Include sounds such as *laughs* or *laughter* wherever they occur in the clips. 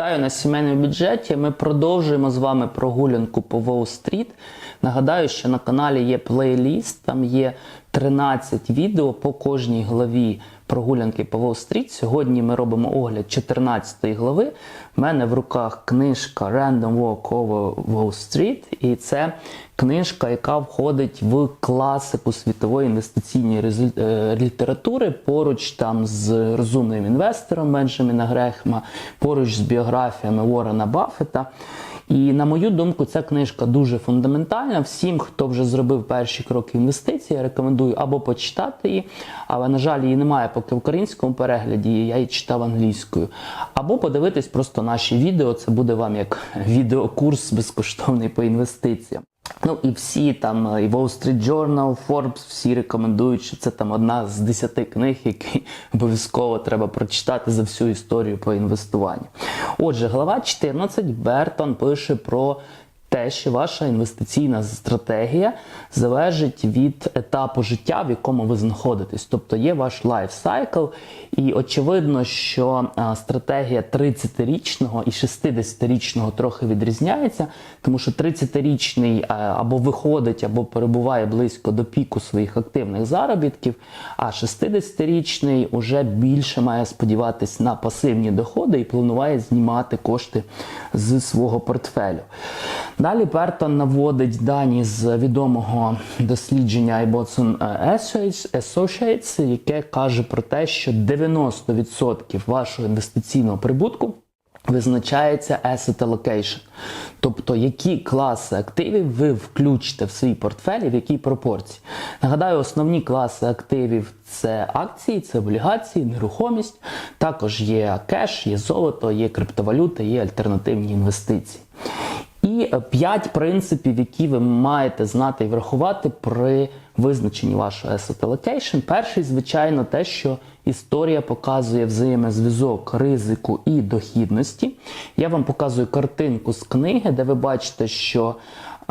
Вітаю на сімейному бюджеті. Ми продовжуємо з вами прогулянку по Уолл-стріт. Нагадаю, що на каналі є плейліст, там є 13 відео по кожній главі прогулянки по Уолл-стріт. Сьогодні ми робимо огляд 14 глави. У мене в руках книжка Random Walk Over Wall Street, і це книжка, яка входить в класику світової інвестиційної е, літератури, поруч там з розумним інвестором Бенджаміна Грехма, поруч з біографіями Уоррена Баффета. І на мою думку, ця книжка дуже фундаментальна. Всім, хто вже зробив перші кроки інвестицій, я рекомендую або почитати її, але, на жаль, її немає поки в українському перегляді, я її читав англійською. Або подивитись просто наші відео. Це буде вам як відеокурс безкоштовний по інвестиціям. Ну і всі там, і Wall Street Journal, Forbes, всі рекомендують, що це там одна з десяти книг, які *laughs* обов'язково треба прочитати за всю історію по інвестуванню. Отже, глава 14 Бертон пише про те, що ваша інвестиційна стратегія залежить від етапу життя, в якому ви знаходитесь. Тобто є ваш лайфсайкл, і очевидно, що стратегія 30-річного і 60-річного трохи відрізняється, тому що 30-річний або виходить, або перебуває близько до піку своїх активних заробітків, а 60-річний уже більше має сподіватись на пасивні доходи і планує знімати кошти з свого портфелю. Далі Пертон наводить дані з відомого дослідження iBotson Associates, Associates, яке каже про те, що 90% вашого інвестиційного прибутку визначається asset allocation. Тобто, які класи активів ви включите в свій портфель і в якій пропорції. Нагадаю, основні класи активів це акції, це облігації, нерухомість. Також є кеш, є золото, є криптовалюта, є альтернативні інвестиції. П'ять принципів, які ви маєте знати і врахувати при визначенні вашого asset allocation. Перший, звичайно, те, що історія показує взаємозв'язок ризику і дохідності. Я вам показую картинку з книги, де ви бачите, що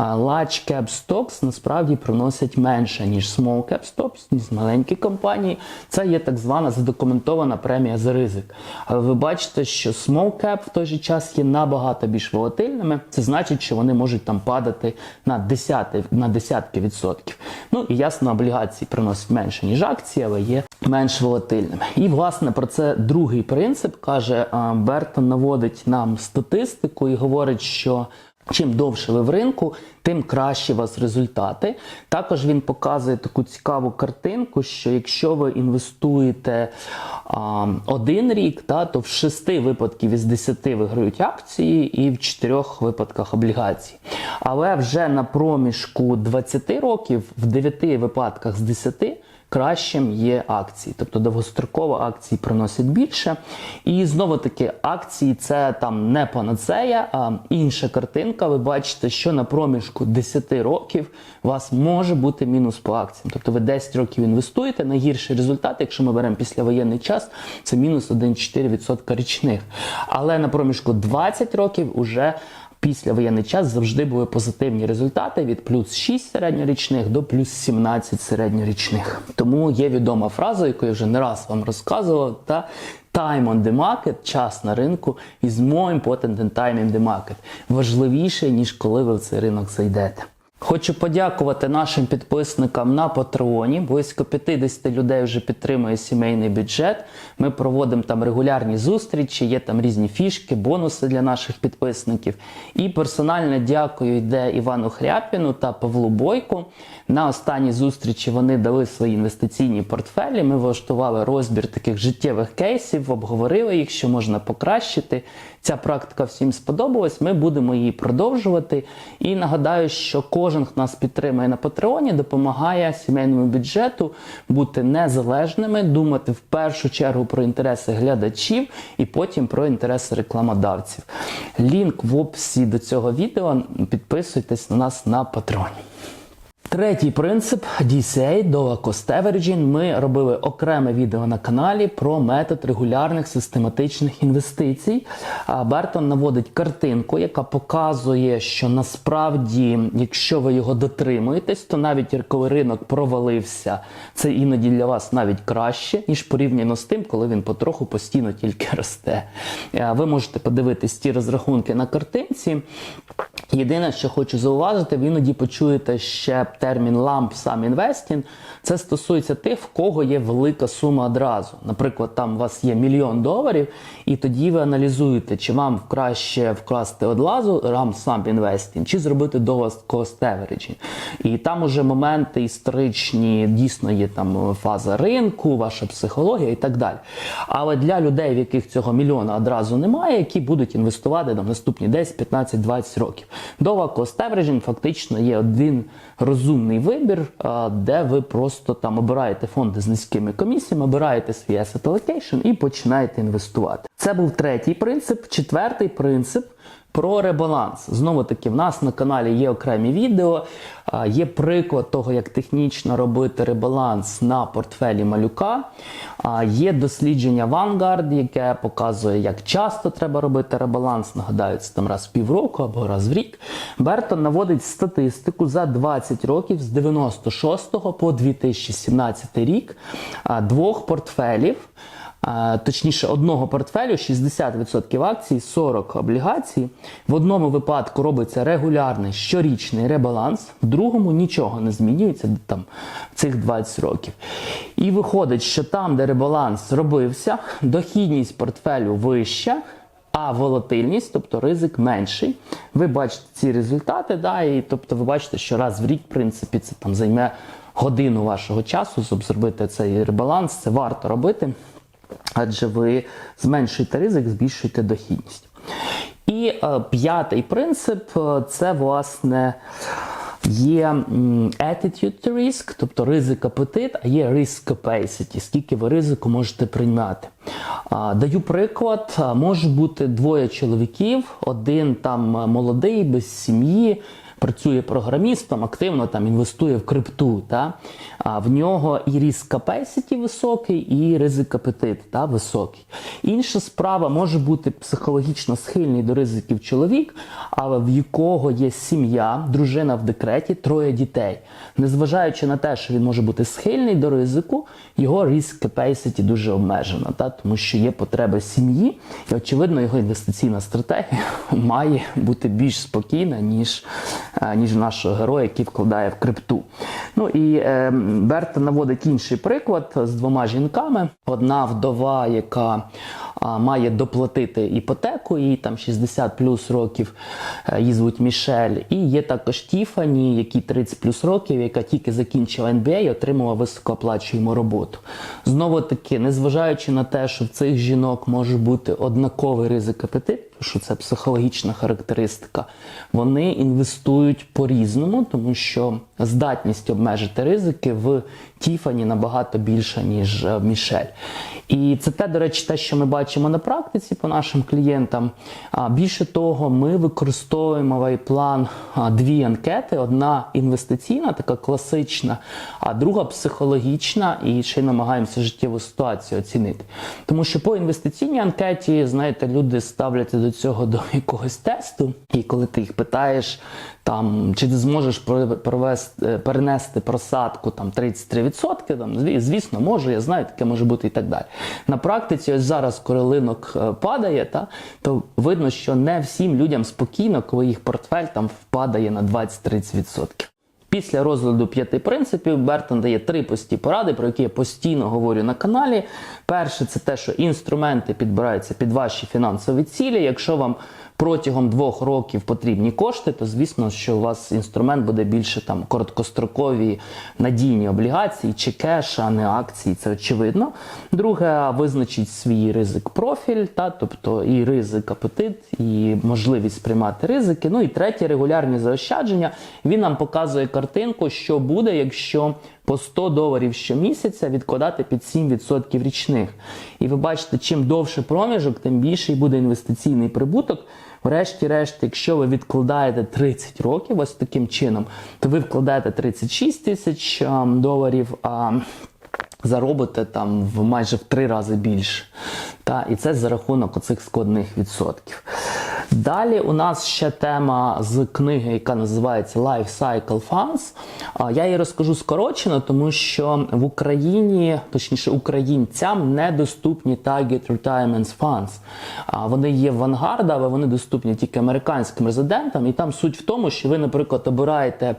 large cap stocks насправді приносять менше, ніж small cap stocks, ніж маленькі компанії. Це є так звана задокументована премія за ризик. Але ви бачите, що small cap в той же час є набагато більш волатильними. Це значить, що вони можуть там падати на десяти, на десятки відсотків. Ну і ясно, облігації приносять менше, ніж акції, але є менш волатильними. І власне про це другий принцип каже Бертон наводить нам статистику і говорить, що Чим довше ви в ринку, тим кращі у вас результати. Також він показує таку цікаву картинку, що якщо ви інвестуєте а, один рік, та, то в шести випадків із десяти виграють акції і в чотирьох випадках облігації. Але вже на проміжку 20 років в 9 випадках з 10 кращим є акції, тобто довгостроково акції приносять більше. І знову таки, акції це там не панацея, а інша картинка. Ви бачите, що на проміжку 10 років у вас може бути мінус по акціям. Тобто ви 10 років інвестуєте, найгірший результат, якщо ми беремо післявоєнний час, це мінус 1,4% річних. Але на проміжку 20 років уже після воєнний час завжди були позитивні результати від плюс 6 середньорічних до плюс 17 середньорічних. Тому є відома фраза, яку я вже не раз вам розказував, та Time on the market, час на ринку, is more important than time in the market. Важливіше, ніж коли ви в цей ринок зайдете. Хочу подякувати нашим підписникам на Патреоні. Близько 50 людей вже підтримує сімейний бюджет. Ми проводимо там регулярні зустрічі, є там різні фішки, бонуси для наших підписників. І персонально дякую йде Івану Хряпіну та Павлу Бойку. На останній зустрічі вони дали свої інвестиційні портфелі. Ми влаштували розбір таких життєвих кейсів, обговорили їх, що можна покращити. Ця практика всім сподобалась. Ми будемо її продовжувати. І нагадаю, що кожен, хто нас підтримує на Патреоні, допомагає сімейному бюджету бути незалежними, думати в першу чергу про інтереси глядачів і потім про інтереси рекламодавців. Лінк в описі до цього відео. Підписуйтесь на нас на Патреоні. Третій принцип DCA Dollar Cost Averaging. Ми робили окреме відео на каналі про метод регулярних систематичних інвестицій. Бертон наводить картинку, яка показує, що насправді, якщо ви його дотримуєтесь, то навіть коли ринок провалився, це іноді для вас навіть краще, ніж порівняно з тим, коли він потроху постійно тільки росте. Е, Ви можете подивитись ті розрахунки на картинці. Єдине, що хочу зауважити, ви іноді почуєте ще термін lump sum investing. Це стосується тих, в кого є велика сума одразу. Наприклад, там у вас є мільйон доларів, і тоді ви аналізуєте, чи вам краще вкласти одразу lump sum investing, чи зробити cost averaging. І там уже моменти історичні, дійсно є там фаза ринку, ваша психологія і так далі. Але для людей, в яких цього мільйона одразу немає, які будуть інвестувати там наступні 10, 15, 20 років. Dollar cost фактично є один розумний вибір, де ви просто там обираєте фонди з низькими комісіями, обираєте свій asset allocation і починаєте інвестувати. Це був третій принцип. Четвертий принцип. Про ребаланс. Знову таки, в нас на каналі є окремі відео, є приклад того, як технічно робити ребаланс на портфелі малюка. Є дослідження Vanguard, яке показує, як часто треба робити ребаланс. Нагадаю, це там раз в півроку або раз в рік. Бертон наводить статистику за 20 років з 96 по 2017 рік двох портфелів. Точніше, одного портфелю 60% акцій, 40 облігацій. В одному випадку робиться регулярний щорічний ребаланс, в другому нічого не змінюється там цих 20 років. І виходить, що там, де ребаланс робився, дохідність портфелю вища. А волатильність, тобто ризик менший. Ви бачите ці результати, да, і тобто ви бачите, що раз в рік, в принципі, це там займе годину вашого часу, щоб зробити цей ребаланс. Це варто робити адже ви зменшуєте ризик, збільшуєте дохідність. І е, п'ятий принцип е, це власне. Є attitude to risk, тобто ризик апетит, а є risk capacity, скільки ви ризику можете приймати. Даю приклад, може бути двоє чоловіків, один там е, молодий, без сім'ї, працює програмістом, активно там інвестує в крипту. Та? А в нього і risk capacity високий, і ризик апетит та, високий. Інша справа може бути психологічно схильний до ризиків чоловік, але в якого є сім'я, дружина в декреті, троє дітей. Незважаючи на те, що він може бути схильний до ризику, його risk capacity дуже обмежена, та? тому що є потреби сім'ї, і очевидно, його інвестиційна стратегія *laughs* має бути більш спокійна, ніж, ніж нашого героя, який вкладає в крипту. Ну і е, Берта наводить інший приклад з двома жінками. Одна вдова, яка а, має доплатити іпотеку, їй там 60 плюс років, е, її звуть Мішель. І є також Тіфані, якій 30 плюс років, яка тільки закінчила MBA і отримала високооплачуємо роботу. Знову таки, незважаючи на те, що в цих жінок може бути однаковий ризик апетиту, що це психологічна характеристика, вони інвестують по-різному, тому що здатність обмежити ризики в Тіфані набагато більша, ніж е, в Мішель. І це те, до речі, те, що ми бачимо на практиці по нашим клієнтам. Більше того, ми використовуємо в iPlan дві анкети: одна інвестиційна, така класична, а друга психологічна, і ще й намагаємося життєву ситуацію оцінити. Тому що по інвестиційній анкеті, знаєте, люди ставляться до цього до якогось тесту, і коли ти їх питаєш, там чи ти зможеш провести, е, перенести просадку там 33%, там, звісно, можу, я знаю, таке може бути і так далі. На практиці, ось зараз, коли ринок е, падає, та, то видно, що не всім людям спокійно, коли їх портфель там впадає на 20-30%. Після розгляду п'яти принципів Бертон дає три прості поради, про які я постійно говорю на каналі. Перше, це те, що інструменти підбираються під ваші фінансові цілі. Якщо вам протягом двох років потрібні кошти, то звісно, що у вас інструмент буде більше там короткострокові надійні облігації чи кеш, а не акції. Це очевидно. Друге, визначіть свій ризик профіль, та, тобто і ризик апетит, і можливість приймати ризики. Ну і третє, регулярні заощадження. Він нам показує картинку, що буде, якщо по 100 доларів щомісяця відкладати під 7% річних. І ви бачите, чим довше проміжок, тим більший буде інвестиційний прибуток. Врешті-решт, якщо ви відкладаєте 30 років ось таким чином, то ви вкладаєте 36 тисяч ем, доларів. А заробите там в майже в три рази більше. Та, і це за рахунок оцих складних відсотків. Далі у нас ще тема з книги, яка називається Life Cycle Funds. Я її розкажу скорочено, тому що в Україні, точніше українцям, недоступні Target Retirement Funds. Вони є в Vanguard, але вони доступні тільки американським резидентам. І там суть в тому, що ви, наприклад, обираєте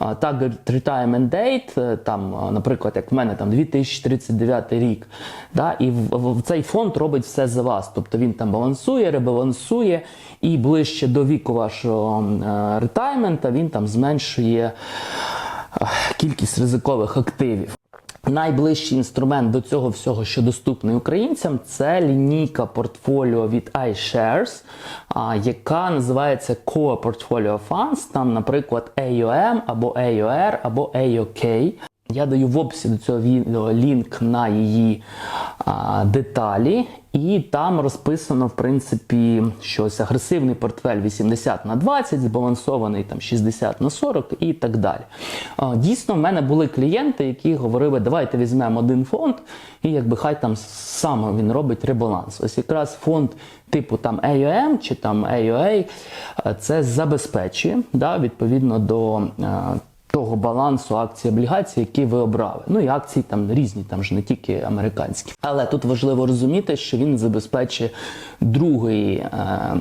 Target Retirement Date, е, там, наприклад, як в мене там 2039 рік. Да, і в, в, в цей фонд робить все за вас. Тобто він там балансує, ребалансує, і ближче до віку вашого е, ретаймента він там зменшує е, кількість ризикових активів. Найближчий інструмент до цього всього, що доступний українцям, це лінійка портфоліо від iShares, яка називається Core Portfolio Funds, там, наприклад, AOM або AOR або AOK. Я даю в описі до цього відео лінк на її деталі, і там розписано, в принципі, щось агресивний портфель 80 на 20, збалансований там 60 на 40 і так далі. Дійсно, в мене були клієнти, які говорили, давайте візьмемо один фонд, і якби хай там сам він робить ребаланс. Ось якраз фонд типу там AOM чи там AOA це забезпечує да, відповідно до. Того балансу акцій облігацій, які ви обрали. Ну і акції там різні, там ж не тільки американські. Але тут важливо розуміти, що він забезпечує другої е,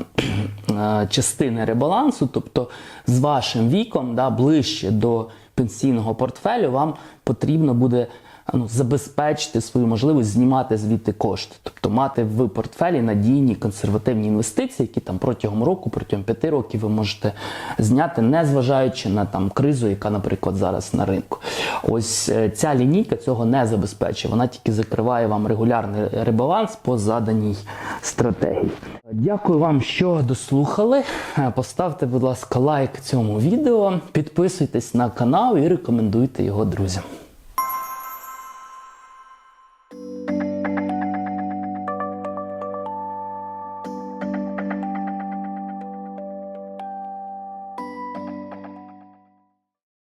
е, частини ребалансу, тобто з вашим віком, да, ближче до пенсійного портфелю, вам потрібно буде ну, забезпечити свою можливість знімати звідти кошти, тобто мати в портфелі надійні консервативні інвестиції, які там протягом року, протягом п'яти років ви можете зняти, не зважаючи на там кризу, яка, наприклад, зараз на ринку. Ось е, ця лінійка цього не забезпечує. Вона тільки закриває вам регулярний ребаланс по заданій стратегії. Дякую вам, що дослухали. Е, Поставте, будь ласка, лайк цьому відео, підписуйтесь на канал і рекомендуйте його друзям.